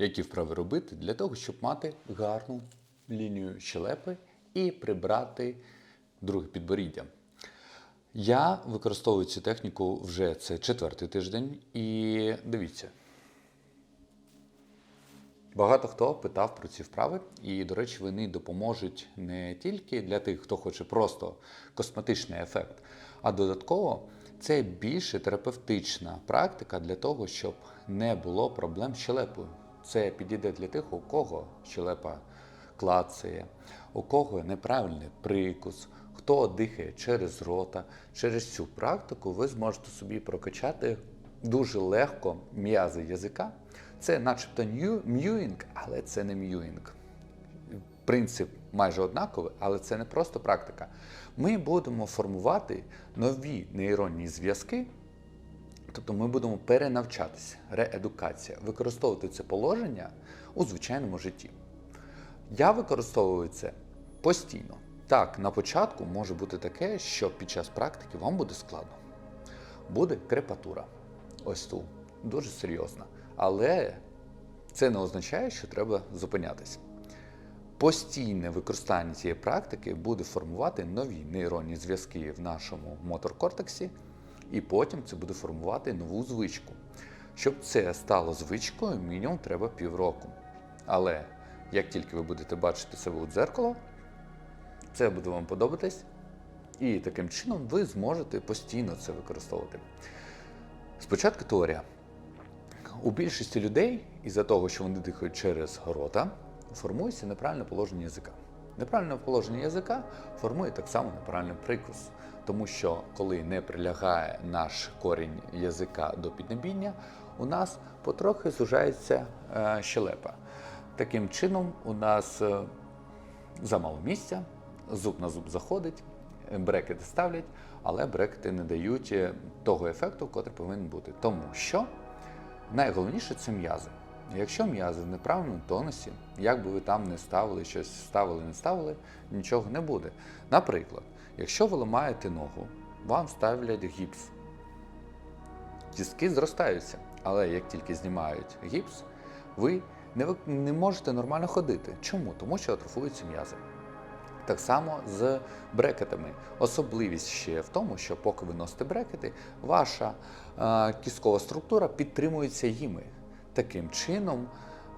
Які вправи робити для того, щоб мати гарну лінію щелепи і прибрати друге підборіддя. Я використовую цю техніку вже це четвертий тиждень, і дивіться. Багато хто питав про ці вправи, і, до речі, вони допоможуть не тільки для тих, хто хоче просто косметичний ефект, а додатково це більше терапевтична практика для того, щоб не було проблем з щелепою. Це підійде для тих, у кого щелепа клацає, у кого неправильний прикус, хто дихає через рота. Через цю практику ви зможете собі прокачати дуже легко м'язи язика. Це начебто м'юїнг, але це не м'юїнг. Принцип майже однаковий, але це не просто практика. Ми будемо формувати нові нейронні зв'язки, тобто ми будемо перенавчатися, реедукація, використовувати це положення у звичайному житті. Я використовую це постійно. Так, на початку може бути таке, що під час практики вам буде складно. Буде крепатура. Ось тут. Дуже серйозна. Але це не означає, що треба зупинятися. Постійне використання цієї практики буде формувати нові нейронні зв'язки в нашому моторкортексі, і потім це буде формувати нову звичку. Щоб це стало звичкою, мінімум треба півроку. Але як тільки ви будете бачити себе у дзеркало, це буде вам подобатись, і таким чином ви зможете постійно це використовувати. Спочатку теорія. У більшості людей, із-за того, що вони дихають через рота, формується неправильне положення язика. Неправильне положення язика формує так само неправильний прикус, тому що коли не прилягає наш корінь язика до піднебіння, у нас потрохи зужається е, щелепа. Таким чином, у нас е, замало місця, зуб на зуб заходить, брекети ставлять, але брекети не дають е, того ефекту, який повинен бути. Тому що найголовніше це м'язи. Якщо м'язи в неправильному тонусі, як би ви там не ставили, щось ставили, не ставили, нічого не буде. Наприклад, якщо ви ламаєте ногу, вам ставлять гіпс. Кістки зростаються, але як тільки знімають гіпс, ви не, не можете нормально ходити. Чому? Тому що атрофуються м'язи. Так само з брекетами. Особливість ще в тому, що поки ви носите брекети, ваша е, кісткова структура підтримується їми. Таким чином,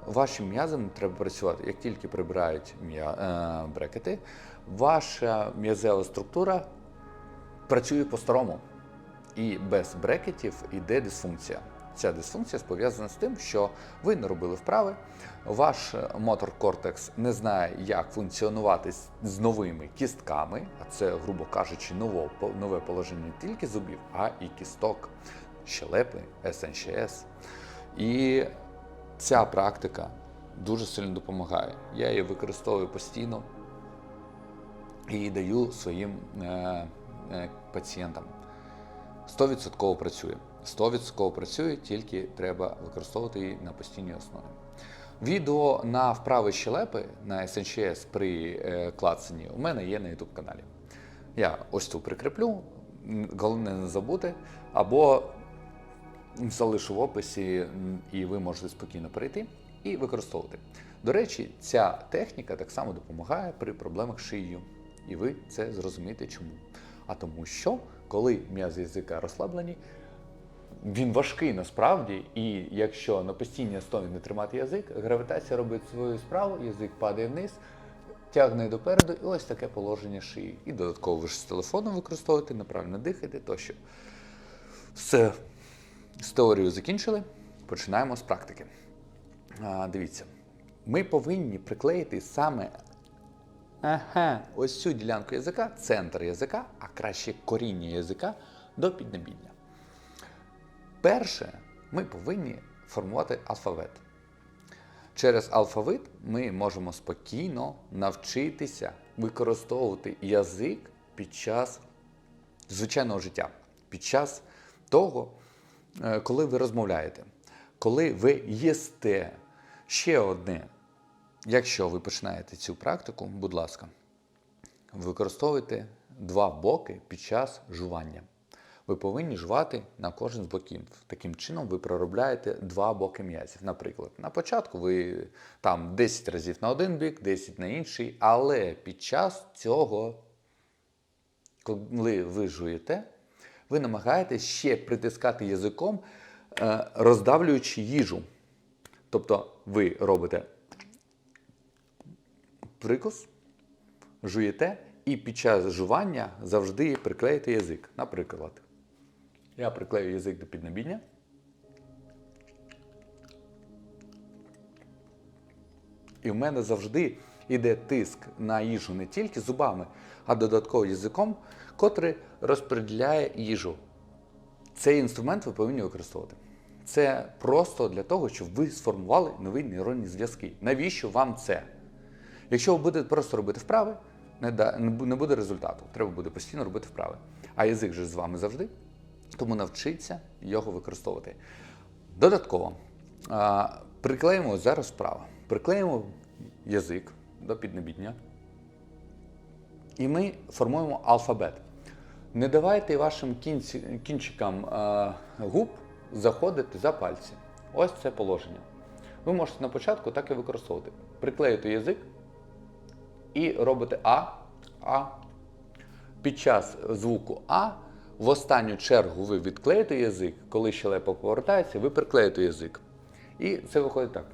вашим м'язам треба працювати. Як тільки прибирають е, брекети, ваша м'язева структура працює по-старому. І без брекетів йде дисфункція. Ця дисфункція пов'язана з тим, що ви не робили вправи, ваш мотор-кортекс не знає, як функціонувати з новими кістками, а це, грубо кажучи, ново, нове положення не тільки зубів, а і кісток, щелепи, СНЧС. І ця практика дуже сильно допомагає. Я її використовую постійно і даю своїм е, е, пацієнтам. 100% працює. 100% працює, тільки треба використовувати її на постійній основі. Відео на вправи щелепи на SNCS при е, клацанні у мене є на YouTube каналі. Я ось тут прикріплю. Головне не забути, або залишу в описі, і ви можете спокійно перейти і використовувати. До речі, ця техніка так само допомагає при проблемах з шиєю. І ви це зрозумієте чому. А тому що, коли м'язи язика розслаблені, він важкий насправді, і якщо на постійній основі не тримати язик, гравітація робить свою справу, язик падає вниз, тягне допереду, і ось таке положення шиї. І додатково ви ж з телефоном використовуєте, неправильно дихаєте тощо. Все, з теорією закінчили. Починаємо з практики. А, дивіться, ми повинні приклеїти саме ага, ось цю ділянку язика, центр язика, а краще коріння язика до піднебіння. Перше, ми повинні формувати алфавит. Через алфавит ми можемо спокійно навчитися використовувати язик під час звичайного життя, під час того, е, коли ви розмовляєте, коли ви їсте. Ще одне, якщо ви починаєте цю практику, будь ласка, використовуйте два боки під час жування. ви повинні жувати на кожен з боків. Таким чином ви проробляєте два боки м'язів. Наприклад, на початку ви там 10 разів на один бік, 10 на інший, але під час цього, коли ви жуєте, ви намагаєтесь ще притискати язиком, е, роздавлюючи їжу. Тобто ви робите прикус, жуєте, і під час жування завжди приклеїте язик. Наприклад, я приклею язик до піднебіння. І в мене завжди йде тиск на їжу не тільки зубами, а додатково язиком, котрий розподіляє їжу. Цей інструмент ви повинні використовувати. Це просто для того, щоб ви сформували нові нейронні зв'язки. Навіщо вам це? Якщо ви будете просто робити вправи, не, буде результату. Треба буде постійно робити вправи. А язик же з вами завжди, тому навчіться його використовувати. Додатково, приклеїмо зараз вправо. Приклеїмо язик до піднебіння. І ми формуємо алфабет. Не давайте вашим кінці, кінчикам е, губ заходити за пальці. Ось це положення. Ви можете на початку так і використовувати. Приклеїти язик і робите А, А. Під час звуку А в останню чергу ви відклеїте язик, коли щелепа повертається, ви приклеїте язик. І це виходить так.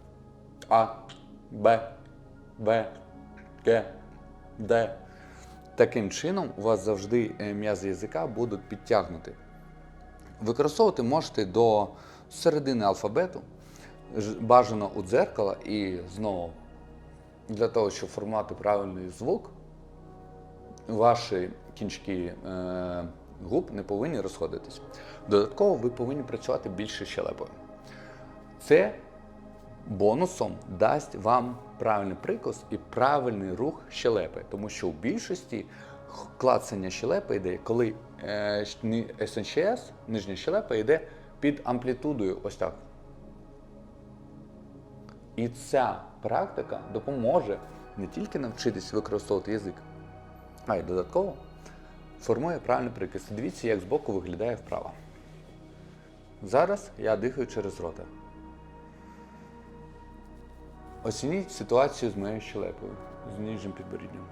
А, Б, Б, Г, Д. Таким чином, у вас завжди е, м'язи язика будуть підтягнуті. Використовувати можете до середини алфабету, бажано у дзеркала, і знову для того, щоб формувати правильний звук, ваші кінчики е, губ не повинні розходитись. Додатково ви повинні працювати більше щелепою. Це бонусом дасть вам правильний прикус і правильний рух щелепи, тому що у більшості клацання щелепи йде, коли е, СНЧС, нижня щелепа, йде під амплітудою ось так. І ця практика допоможе не тільки навчитись використовувати язик, а й додатково формує правильний прикис. Дивіться, як збоку виглядає вправа. Зараз я дихаю через рота. Оцініть ситуацію з моєю щелепою, з нижнім підборіддям.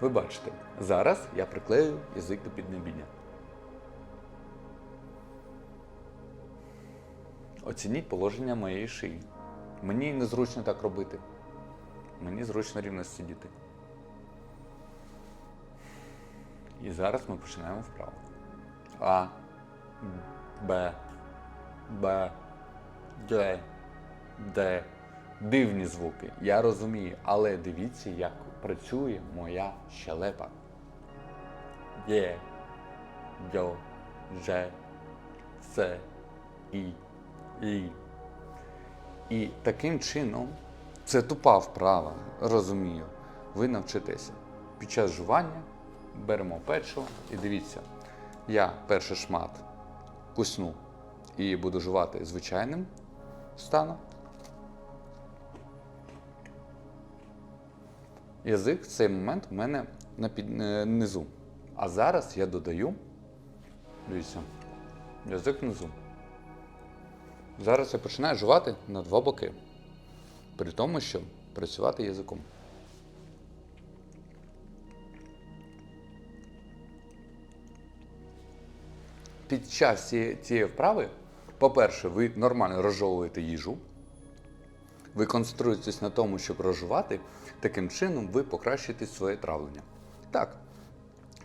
Ви бачите, зараз я приклею язик до піднебіння. Оцініть положення моєї шиї. Мені незручно так робити. Мені зручно рівно сидіти. І зараз ми починаємо вправо. А, Б, Б, Д, Д. Дивні звуки, я розумію, але дивіться, як працює моя щелепа. Є, Йо, Ж, С, І, І. Таким чином, це тупа вправа, розумію. Ви навчитеся. Під час жування беремо печиво і дивіться, я перший шмат кусну і буду жувати звичайним станом. Язик в цей момент у мене на під, е. А зараз я додаю. Дивіться, язик внизу. Зараз я починаю жувати на два боки. При тому, що працювати язиком. Під час цієї, вправи, по-перше, ви нормально розжовуєте їжу. Ви концентруєтесь на тому, щоб розжувати, таким чином ви покращуєте своє травлення. Так.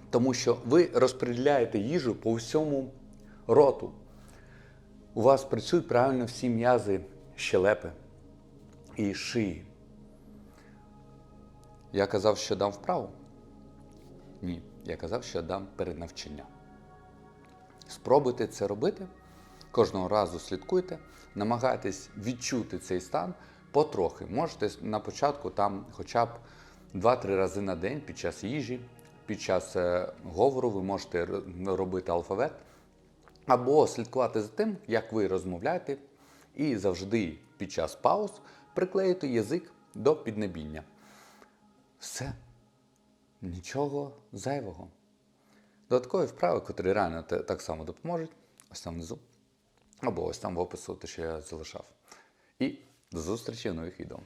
Тому що ви розподіляєте їжу по всьому роту. У вас працюють правильно всі м'язи щелепи і шиї. Я казав, що дам вправу? Ні. Я казав, що дам переднавчення. Спробуйте це робити. Кожного разу слідкуйте, намагайтесь відчути цей стан потрохи. Можете на початку там хоча б 2-3 рази на день під час їжі, під час е, говору ви можете робити алфавит, або слідкувати за тим, як ви розмовляєте, і завжди під час пауз приклеїти язик до піднебіння. Все. нічого зайвого. Додаткові вправи, котрі реально так само допоможуть, ось там внизу, або ось там в опису, те, що я залишав. І до зустрічі в нових відео.